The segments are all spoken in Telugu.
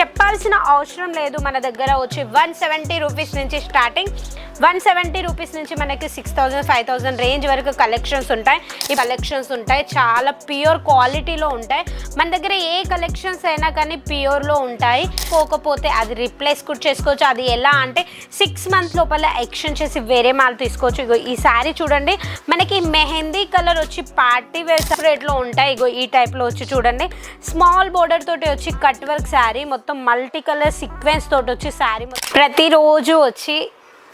చెప్పాల్సిన అవసరం లేదు మన దగ్గర. వచ్చి వన్ సెవెంటీ రూపీస్ నుంచి స్టార్టింగ్ వన్ సెవెంటీ రూపీస్ నుంచి మనకి six thousand five thousand range వరకు కలెక్షన్స్ ఉంటాయి. ఈ కలెక్షన్స్ ఉంటాయి చాలా ప్యూర్ క్వాలిటీలో ఉంటాయి. మన దగ్గర ఏ కలెక్షన్స్ అయినా కానీ ప్యూర్లో ఉంటాయి. పోకపోతే అది రిప్లేస్ కూడా చేసుకోవచ్చు. అది ఎలా అంటే సిక్స్ మంత్స్ లోపల ఎక్స్చేంజ్ చేసి వేరే మాల్ తీసుకోవచ్చు. ఇగో ఈ శారీ చూడండి మనకి మెహందీ కలర్ వచ్చి పార్టీ వేర్ సపరేట్లో ఉంటాయి. ఇగో ఈ టైప్లో వచ్చి చూడండి. స్మాల్ బోర్డర్ తోటి వచ్చి కట్ వర్క్ శారీ మొత్తం మల్టీ కలర్ సీక్వెన్స్ తోటి వచ్చి శారీ ప్రతిరోజు వచ్చి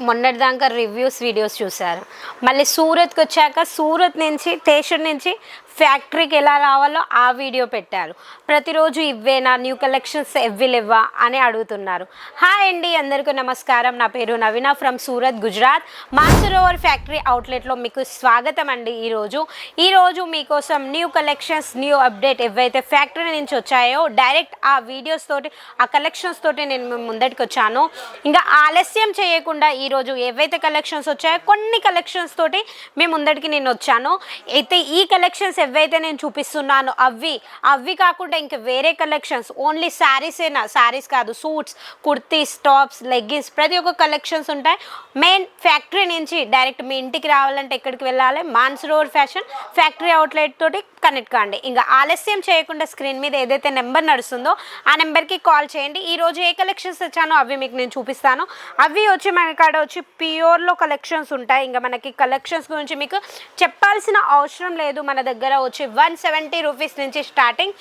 మొన్నటిదాకా రివ్యూస్ వీడియోస్ చూశారు. మళ్ళీ సూరత్కి వచ్చాక సూరత్ నుంచి స్టేషన్ నుంచి ఫ్యాక్టరీకి ఎలా రావాలో ఆ వీడియో పెట్టారు. ప్రతిరోజు ఇవ్వేనా? న్యూ కలెక్షన్స్ ఎవ్విలివ్వా అని అడుగుతున్నారు. హాయ్ అండి అందరికీ నమస్కారం. నా పేరు నవీన ఫ్రమ్ సూరత్ గుజరాత్. మాసరోవర్ ఫ్యాక్టరీ అవుట్లెట్లో మీకు స్వాగతం అండి ఈరోజు. ఈరోజు మీకోసం న్యూ కలెక్షన్స్ న్యూ అప్డేట్ ఏవైతే ఫ్యాక్టరీ నుంచి వచ్చాయో డైరెక్ట్ ఆ వీడియోస్ తోటి ఆ కలెక్షన్స్ తోటి నేను ముందటికి వచ్చాను ఇంకా ఆలస్యం చేయకుండా ఈ ఈరోజు ఏవైతే కలెక్షన్స్ వచ్చాయో కొన్ని కలెక్షన్స్ తోటి మీ ముందటికి నేను వచ్చాను. అయితే ఈ కలెక్షన్స్ ఏవైతే నేను చూపిస్తున్నాను అవి అవి కాకుండా ఇంకా వేరే కలెక్షన్స్ ఓన్లీ శారీసేనా శారీస్ కాదు సూట్స్ కుర్తీస్ టాప్స్ లెగ్గిన్స్ ప్రతి ఒక్క కలెక్షన్స్ ఉంటాయి. మెయిన్ ఫ్యాక్టరీ నుంచి డైరెక్ట్ మీ ఇంటికి రావాలంటే ఎక్కడికి వెళ్ళాలి? Mans road fashion factory outlet తోటి కనెక్ట్ కాండి. ఇంకా ఆలస్యం చేయకుండా స్క్రీన్ మీద ఏదైతే నెంబర్ నడుస్తుందో ఆ నెంబర్కి కాల్ చేయండి. ఈ రోజు ఏ కలెక్షన్స్ తెచ్చానో అవి మీకు నేను చూపిస్తాను. అవి వచ్చి మన కాడ వచ్చి ప్యూర్లో కలెక్షన్స్ ఉంటాయి. ఇంకా మనకి కలెక్షన్స్ గురించి మీకు చెప్పాల్సిన అవసరం లేదు. మన దగ్గర వచ్చి వన్ సెవెంటీ రూపీస్ నుంచి స్టార్టింగ్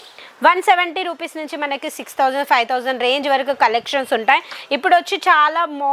వన్ సెవెంటీ రూపీస్ నుంచి మనకి six thousand five thousand range వరకు కలెక్షన్స్ ఉంటాయి. ఇప్పుడు వచ్చి చాలా మో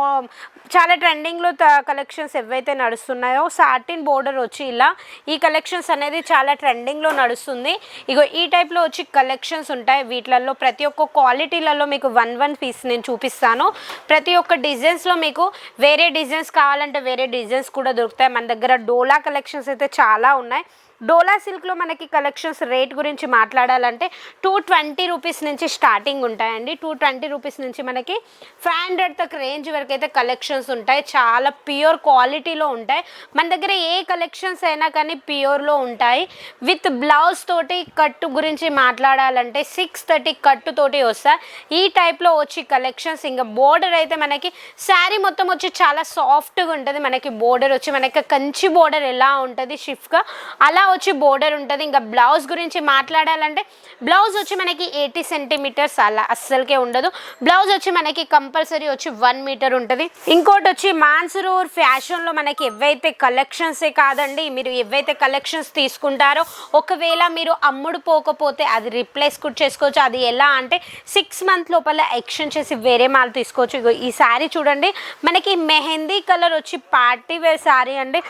చాలా ట్రెండింగ్లో కలెక్షన్స్ ఏవైతే నడుస్తున్నాయో సాటిన్ బోర్డర్ వచ్చి ఇలా ఈ కలెక్షన్స్ అనేది చాలా ట్రెండింగ్లో నడుస్తుంది. ఇగో ఈ టైప్లో వచ్చి కలెక్షన్స్ ఉంటాయి. వీటిలలో ప్రతి ఒక్క క్వాలిటీలలో మీకు వన్ వన్ పీస్ నేను చూపిస్తాను. ప్రతి ఒక్క డిజైన్స్లో మీకు వే వేరే డిజైన్స్ కావాలంటే వేరే డిజైన్స్ కూడా దొరుకుతాయి. మన దగ్గర డోలా కలెక్షన్స్ అయితే చాలా ఉన్నాయి. డోలా సిల్క్లో మనకి కలెక్షన్స్ రేట్ గురించి మాట్లాడాలంటే టూ ట్వంటీ రూపీస్ నుంచి స్టార్టింగ్ ఉంటాయండి. టూ ట్వంటీ రూపీస్ నుంచి మనకి ఫైవ్ హండ్రెడ్ తక్ రేంజ్ వరకు అయితే కలెక్షన్స్ ఉంటాయి. చాలా ప్యూర్ క్వాలిటీలో ఉంటాయి. మన దగ్గర ఏ కలెక్షన్స్ అయినా కానీ ప్యూర్లో ఉంటాయి. విత్ బ్లౌజ్ తోటి కట్టు గురించి మాట్లాడాలంటే సిక్స్ థర్టీ కట్టుతోటి వస్తాయి ఈ టైప్లో వచ్చి కలెక్షన్స్ ఇంకా బోర్డర్ అయితే మనకి శారీ మొత్తం వచ్చి చాలా సాఫ్ట్గా ఉంటుంది. మనకి బోర్డర్ వచ్చి మనకి కంచి బోర్డర్ ఎలా ఉంటుంది షిఫ్ట్గా. అలా వచ్చి బోర్డర్ ఉంటుంది. ఇంకా బ్లౌజ్ గురించి మాట్లాడాలంటే బ్లౌజ్ వచ్చి మనకి ఎయిటీ సెంటీమీటర్స్ అలా అస్సలకే ఉండదు. బ్లౌజ్ వచ్చి మనకి కంపల్సరీ వచ్చి వన్ మీటర్ ఉంటుంది. ఇంకోటి వచ్చి మాన్సరూర్ ఫ్యాషన్లో మనకి ఏవైతే కలెక్షన్సే కాదండి మీరు ఏవైతే కలెక్షన్స్ తీసుకుంటారో ఒకవేళ మీరు అమ్ముడు పోకపోతే అది రిప్లేస్ కూడా చేసుకోవచ్చు. అది ఎలా అంటే సిక్స్ మంత్ లోపల ఎక్స్చేంజ్ చేసి వేరే మాల్ తీసుకోవచ్చు. ఈ శారీ చూడండి. మనకి మెహందీ కలర్ వచ్చి పార్టీ వేర్ శారీ అండి.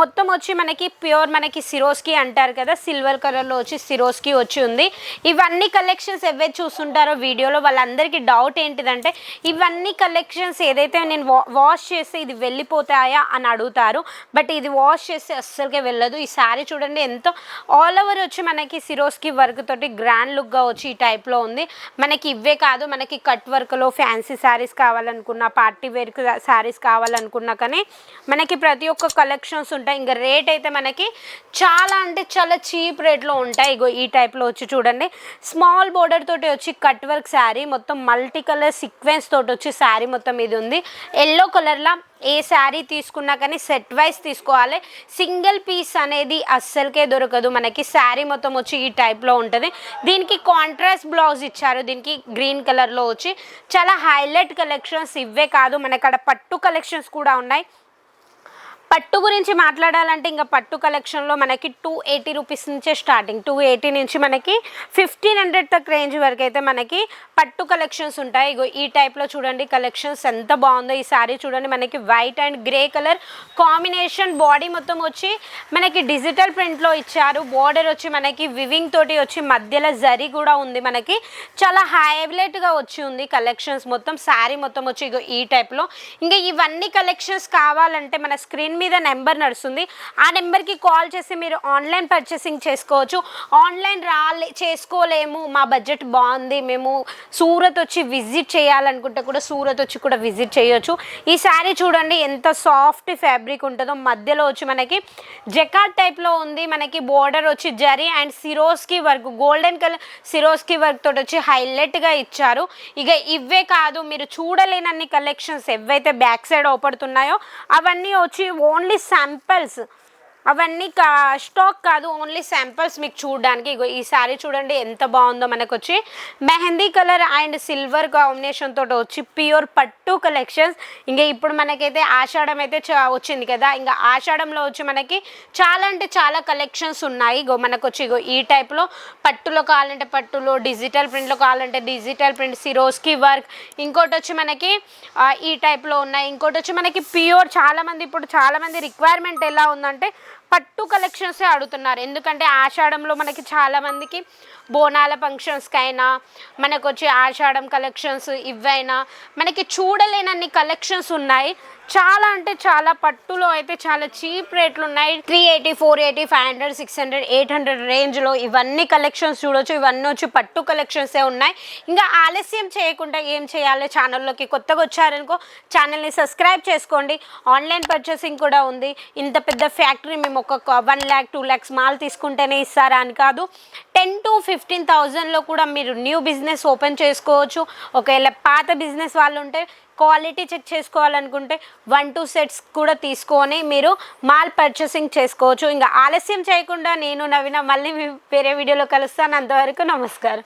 మొత్తం వచ్చి మనకి ప్యూర్ మనకి సిరోస్కి అంటారు కదా సిల్వర్ కలర్లో వచ్చి సిరోస్కి వచ్చి ఉంది. ఇవన్నీ కలెక్షన్స్ ఎవరు చూస్తుంటారో వీడియోలో వాళ్ళందరికీ డౌట్ ఏంటిదంటే ఇవన్నీ కలెక్షన్స్ ఏదైతే నేను వా వాష్ చేస్తే ఇది వెళ్ళిపోతాయా అని అడుగుతారు. బట్ ఇది వాష్ చేస్తే అస్సలకే వెళ్ళదు. ఈ శారీ చూడండి ఎంతో ఆల్ ఓవర్ వచ్చి మనకి సిరోస్కి వర్క్ తోటి గ్రాండ్ లుక్గా వచ్చి ఈ టైప్లో ఉంది. మనకి ఇవే కాదు మనకి కట్ వర్క్లో ఫ్యాన్సీ శారీస్ కావాలనుకున్నా పార్టీ వేర్ శారీస్ కావాలనుకున్నా కానీ మనకి ప్రతి ఒక్క కలెక్షన్స్ ఉంటాయి. ఇంకా రేట్ అయితే మనకి చాలా అంటే చాలా చీప్ రేట్లో ఉంటాయి. ఇగో ఈ టైప్లో వచ్చి చూడండి. స్మాల్ బోర్డర్ తోటి వచ్చి కట్ వర్క్ శారీ మొత్తం మల్టీ కలర్ సీక్వెన్స్ తోటి వచ్చి శారీ మొత్తం ఇది ఉంది. ఎల్లో కలర్లా ఏ శారీ తీసుకున్నా కానీ సెట్ వైజ్ తీసుకోవాలి. సింగిల్ పీస్ అనేది అస్సలకే దొరకదు మనకి. శారీ మొత్తం వచ్చి ఈ టైప్లో ఉంటుంది. దీనికి కాంట్రాస్ట్ బ్లౌజ్ ఇచ్చారు. దీనికి గ్రీన్ కలర్లో వచ్చి చాలా హైలైట్ కలెక్షన్స్ ఇవే కాదు. మనకి పట్టు కలెక్షన్స్ కూడా ఉన్నాయి. పట్టు గురించి మాట్లాడాలంటే ఇంకా పట్టు కలెక్షన్లో మనకి టూ ఎయిటీ రూపీస్ నుంచే స్టార్టింగ్. టూ ఎయిటీ నుంచి మనకి ఫిఫ్టీన్ హండ్రెడ్ తక్ రేంజ్ వరకు అయితే మనకి పట్టు కలెక్షన్స్ ఉంటాయి. ఇగో ఈ టైప్లో చూడండి కలెక్షన్స్ ఎంత బాగుందో. ఈ సారీ చూడండి మనకి white and grey colour combination body మొత్తం వచ్చి మనకి డిజిటల్ ప్రింట్లో ఇచ్చారు. బార్డర్ వచ్చి మనకి వివింగ్ తోటి వచ్చి మధ్యలో జరీ కూడా ఉంది మనకి. చాలా హైలైట్గా వచ్చి ఉంది కలెక్షన్స్ మొత్తం. శారీ మొత్తం వచ్చి ఇగో ఈ టైప్లో. ఇంకా ఇవన్నీ కలెక్షన్స్ కావాలంటే మన స్క్రీన్ స్క్రీన్ మీద నెంబర్ నడుస్తుంది. ఆ నెంబర్కి కాల్ చేసి మీరు ఆన్లైన్ పర్చేసింగ్ చేసుకోవచ్చు. ఆన్లైన్ రాలే చేసుకోలేము. మా బడ్జెట్ బాగుంది. మేము సూరత్ వచ్చి విజిట్ చేయాలనుకుంటే కూడా సూరత్ వచ్చి కూడా విజిట్ చేయొచ్చు. ఈ శారీ చూడండి ఎంత సాఫ్ట్ ఫ్యాబ్రిక్ ఉంటుందో. మధ్యలో వచ్చి మనకి జకాట్ టైప్లో ఉంది. మనకి బోర్డర్ వచ్చి zari and Swarovski work golden colour Swarovski work తోటి వచ్చి హైలైట్గా ఇచ్చారు. ఇక ఇవే కాదు మీరు చూడలేనన్ని కలెక్షన్స్ ఏవైతే బ్యాక్ సైడ్ ఓపడుతున్నాయో అవన్నీ వచ్చి ఓన్లీ శాంపిల్స్ అవన్నీ కా స్టాక్ కాదు ఓన్లీ శాంపిల్స్ మీకు చూడడానికి. ఇగో ఈ శారీ చూడండి ఎంత బాగుందో మనకు వచ్చి mehndi colour and silver combination తోటి వచ్చి ప్యూర్ పట్టు కలెక్షన్స్. ఇంకా ఇప్పుడు మనకైతే ఆషాఢం అయితే వచ్చింది కదా. ఇంకా ఆషాఢంలో వచ్చి మనకి చాలా అంటే చాలా కలెక్షన్స్ ఉన్నాయి. ఇగో మనకు వచ్చి ఇగో ఈ టైప్లో పట్టులో కావాలంటే పట్టులో డిజిటల్ ప్రింట్లో కావాలంటే డిజిటల్ ప్రింట్ సిరోస్కి వర్క్. ఇంకోటి వచ్చి మనకి ఈ టైప్లో ఉన్నాయి. ఇంకోటి వచ్చి మనకి ప్యూర్ చాలామంది ఇప్పుడు చాలామంది రిక్వైర్మెంట్ ఎలా ఉందంటే పట్టు కలెక్షన్సే అడుగుతున్నారు ఎందుకంటే ఆషాఢంలో మనకి చాలామందికి బోనాల ఫంక్షన్స్కి అయినా మనకు వచ్చి ఆషాఢం కలెక్షన్స్ ఇవైనా మనకి చూడలేనన్ని కలెక్షన్స్ ఉన్నాయి. చాలా అంటే చాలా పట్టులో అయితే చాలా చీప్ రేట్లు ఉన్నాయి three eighty four eighty five hundred six hundred eight hundred రేంజ్లో ఇవన్నీ కలెక్షన్స్ చూడొచ్చు. ఇవన్నీ వచ్చి పట్టు కలెక్షన్సే ఉన్నాయి. ఇంకా ఆలస్యం చేయకుండా ఏం చేయాలి? ఛానల్లోకి కొత్తగా వచ్చారనుకో ఛానల్ని సబ్స్క్రైబ్ చేసుకోండి. ఆన్లైన్ పర్చేసింగ్ కూడా ఉంది. ఇంత పెద్ద ఫ్యాక్టరీ మేము ఒక వన్ ల్యాక్ టూ ల్యాక్స్ మాల్ తీసుకుంటేనే ఇస్తారా అని కాదు. టెన్ టు ఫిఫ్టీన్ థౌజండ్లో కూడా మీరు న్యూ బిజినెస్ ఓపెన్ చేసుకోవచ్చు. ఒకవేళ పాత బిజినెస్ వాళ్ళు ఉంటే క్వాలిటీ చెక్ చేసుకోవాలనుకుంటే వన్ టూ సెట్స్ కూడా తీసుకొని మీరు మాల్ పర్చేసింగ్ చేసుకోవచ్చు. ఇంకా ఆలస్యం చేయకుండా నేను నవీన మళ్ళీ మీ వేరే వీడియోలో కలుస్తాను. అంతవరకు నమస్కారం.